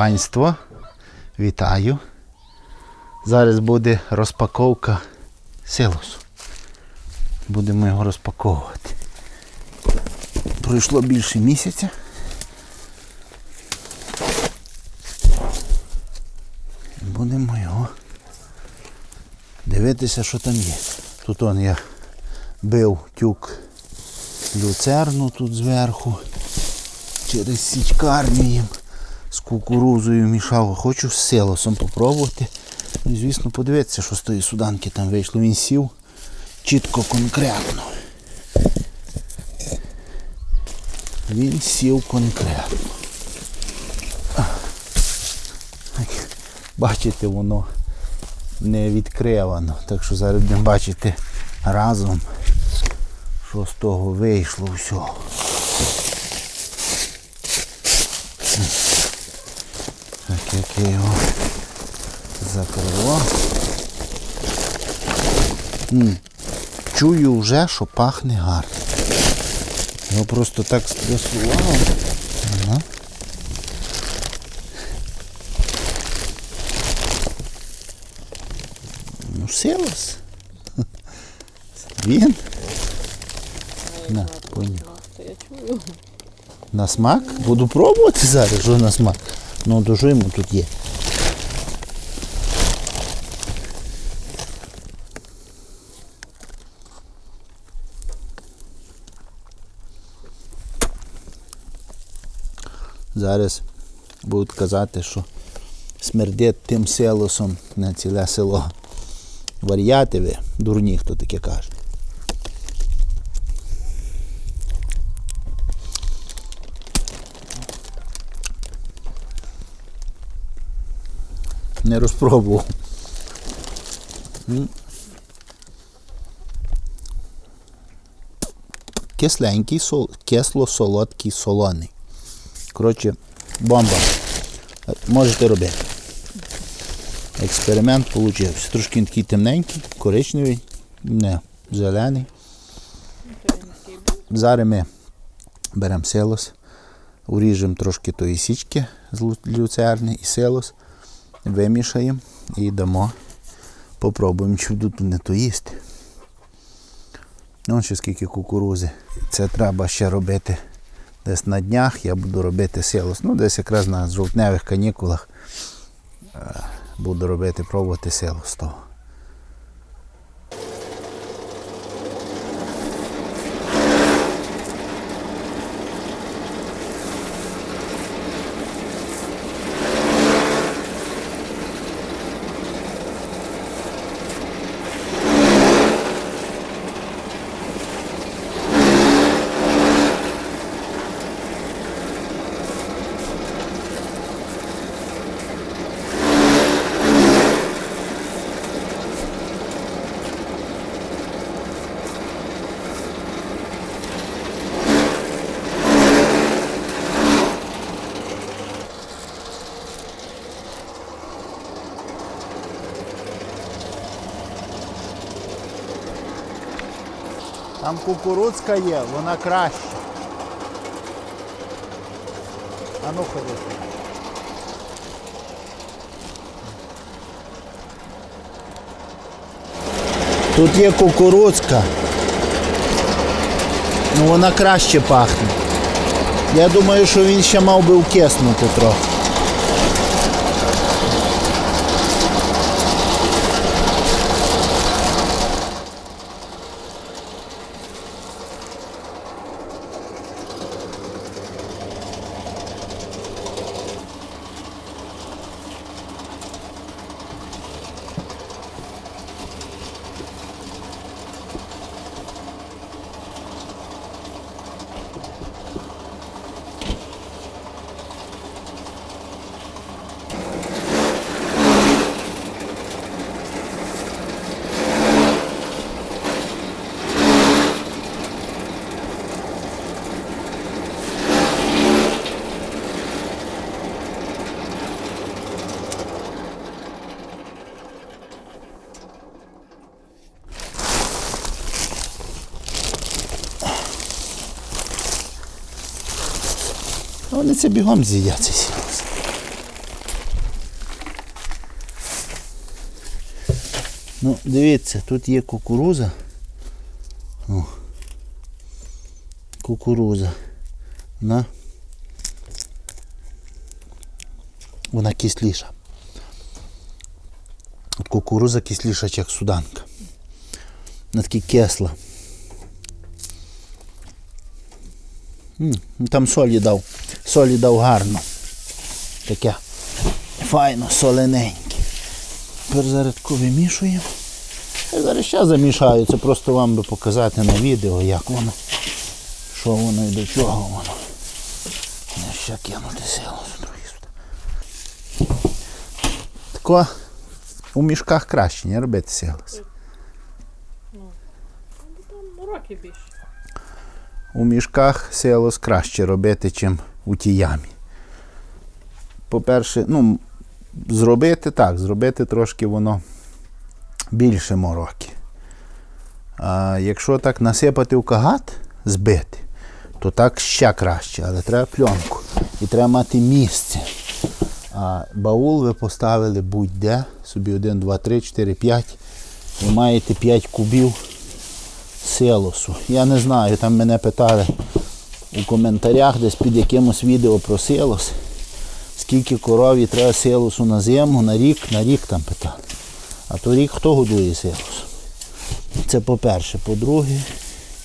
Панство, вітаю. Зараз буде розпаковка силосу. Будемо його розпаковувати. Пройшло більше місяця. Будемо його дивитися, що там є. Тут он я бив тюк люцерну тут зверху. Через січкарню їм з кукурузою мішав. Хочу з силосом попробувати. Ну, і, звісно, подивитися, що з тої суданки там вийшло. Він сів чітко конкретно. Він сів конкретно. Бачите, воно не відкривано. Так що зараз будемо бачити разом, що з того вийшло всього. Так, його закривав. М, Чую вже, що пахне гарно. Його просто так стресував. Ага. Ну, силос. Він. На, поняв. На смак? Буду пробувати зараз, що на смак. Ну, що йому тут є. Зараз будуть казати, що смердить тим силосом на ціле село. Вар'яти ви, дурні, хто таке каже. Не розпробував. Кисленький, сол... кисло-солодкий, солоний. Коротше, бомба. Е, Можете робити. Експеримент вийшов. Трошки він такий темненький, коричневий, не зелений. Зараз ми беремо силос, уріжемо трошки тої січки з люцерни і силос, вимішаємо і дамо. Попробуємо, чи тут не то їсти. Ну, ще скільки кукурузи. Це треба ще робити десь на днях. Я буду робити силос. Ну, десь якраз на жовтневих канікулах е, буду робити, пробувати силос того. Там кукурудзка є, вона краще. А ну ходи. Тут є кукурудзка. Ну вона краще пахне. Я думаю, що він ще мав би вкиснути трохи. вони це бігом з'їдять. Ну, дивіться, тут є кукуруза. О. Кукуруза. Вона вона кисліша. От кукуруза кисліша, як суданка. Вона такі кисла. Там соль їдав. Солі дав гарно. Таке файно, солененьке. Тепер зараз вимішуємо. Я зараз ще замішаю, це просто вам би показати на відео, як воно, що воно і до чого воно. Не ще кинути силу сюди. сюди. Тако у мішках краще, не робити силос. Там роки більше. У мішках силос краще робити, чим у тій ямі. По-перше, ну, зробити так, зробити трошки воно більше мороки. А якщо так насипати в кагат, збити, то так ще краще, але треба пленку. І треба мати місце. А баул ви поставили будь-де, собі 1, 2, 3, 4, 5. Ви маєте 5 кубів силосу. Я не знаю, там мене питали у коментарях десь під якимось відео про силос. Скільки корові треба силосу на зиму, на рік, на рік там питали. А то рік хто годує силосом? Це по-перше. По-друге,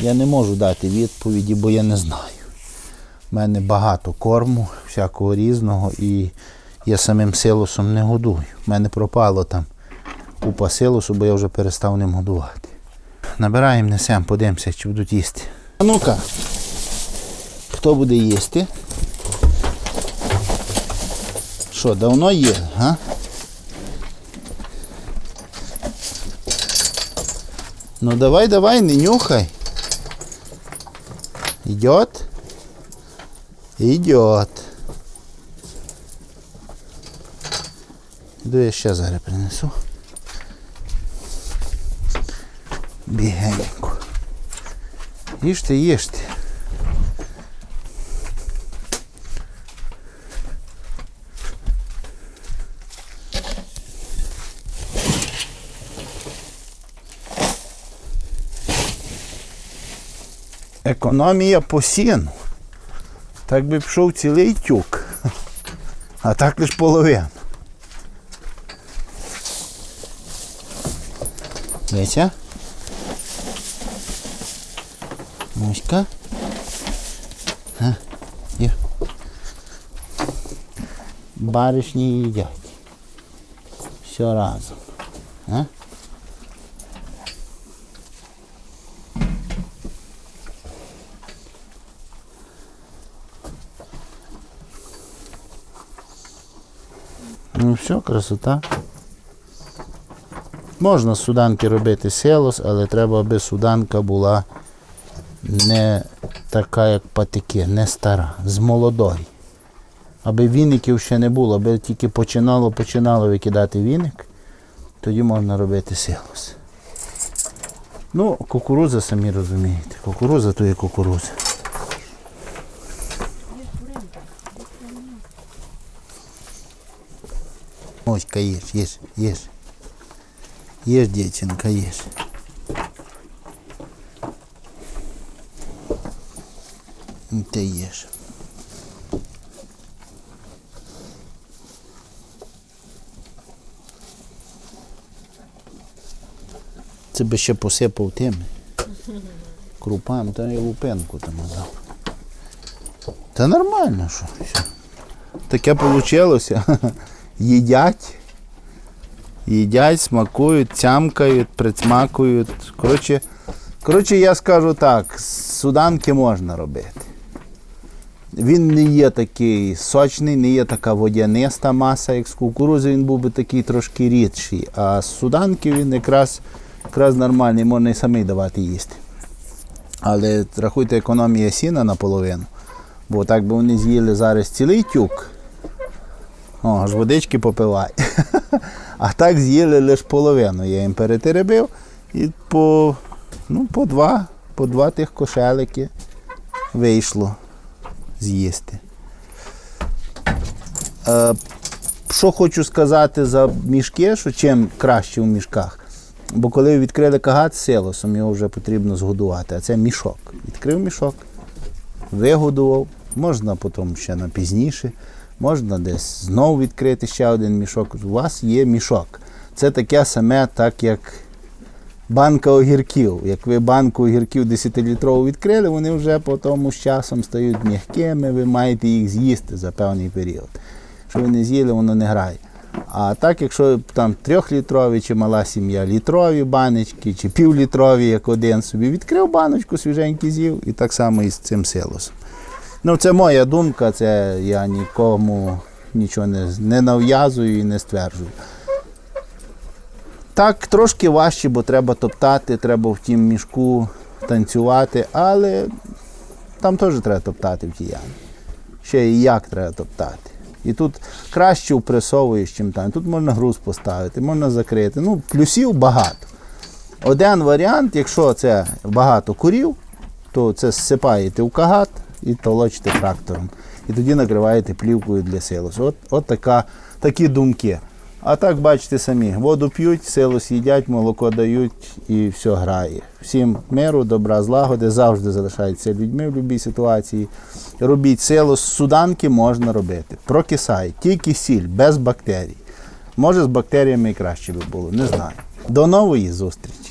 я не можу дати відповіді, бо я не знаю. У мене багато корму, всякого різного, і я самим силосом не годую. У мене пропало там купа силосу, бо я вже перестав ним годувати. Набираємо, несемо, подивимося, чи будуть їсти. Ну-ка, хто буде їсти? Що, давно є, га? Ну давай, давай, не нюхай. Идет? Идет. Іду я ще зараз принесу. Бігенько. Їжте, їжте. Економія по сіну. Так би пішов цілий тюк. А так лише половина. Дивіться. Муська. А, є. Баришні їдять. Все разом. Все, красота. Можна з суданки робити селос, але треба, аби суданка була не така, як патики, не стара, з молодої. Аби віників ще не було, аби тільки починало, починало викидати віник, тоді можна робити селос. Ну, кукуруза, самі розумієте. Кукуруза то є кукуруза. Ось, їж, їж, їж. Їж, дівчинка, їж. І Ти їж. Це би ще посипав тими. Крупами, та і лупенку там дав. Та нормально, що. Все. Таке вийшло. Їдять. Їдять, смакують, цямкають, присмакують. Коротше, коротше, я скажу так, суданки можна робити. Він не є такий сочний, не є така водяниста маса, як з кукурузи, він був би такий трошки рідший. А з суданки він якраз, якраз нормальний, можна і самий давати їсти. Але рахуйте, економія сіна наполовину. Бо так би вони з'їли зараз цілий тюк. О, аж водички попивай. А так з'їли лише половину. Я їм перетеребив і по, ну, по два, по два тих кошелики вийшло з'їсти. Е, що хочу сказати за мішки, що чим краще в мішках. Бо коли відкрили кагат силосом, його вже потрібно згодувати. А це мішок. Відкрив мішок, вигодував, можна потім ще на пізніше, можна десь знову відкрити ще один мішок. У вас є мішок. Це таке саме, так як банка огірків. Як ви банку огірків 10-літрову відкрили, вони вже потім з часом стають м'якими, ви маєте їх з'їсти за певний період. Що ви не з'їли, воно не грає. А так, якщо там трьохлітрові чи мала сім'я, літрові баночки чи півлітрові, як один собі, відкрив баночку, свіженький з'їв, і так само і з цим силосом. Ну, це моя думка, це я нікому нічого не, не нав'язую і не стверджую. Так, трошки важче, бо треба топтати, треба в тім мішку танцювати, але там теж треба топтати в тій. Ще і як треба топтати. І тут краще впресовуєш, чим там. Тут можна груз поставити, можна закрити. Ну, плюсів багато. Один варіант, якщо це багато курів, то це зсипаєте в кагат і толочите трактором. І тоді накриваєте плівкою для силосу. От, от така, такі думки. А так бачите самі, воду п'ють, силос їдять, молоко дають і все грає. Всім миру, добра, злагоди, завжди залишаються людьми в будь-якій ситуації. Робіть силос, суданки можна робити. Прокисай, тільки сіль, без бактерій. Може з бактеріями і краще би було, не знаю. До нової зустрічі!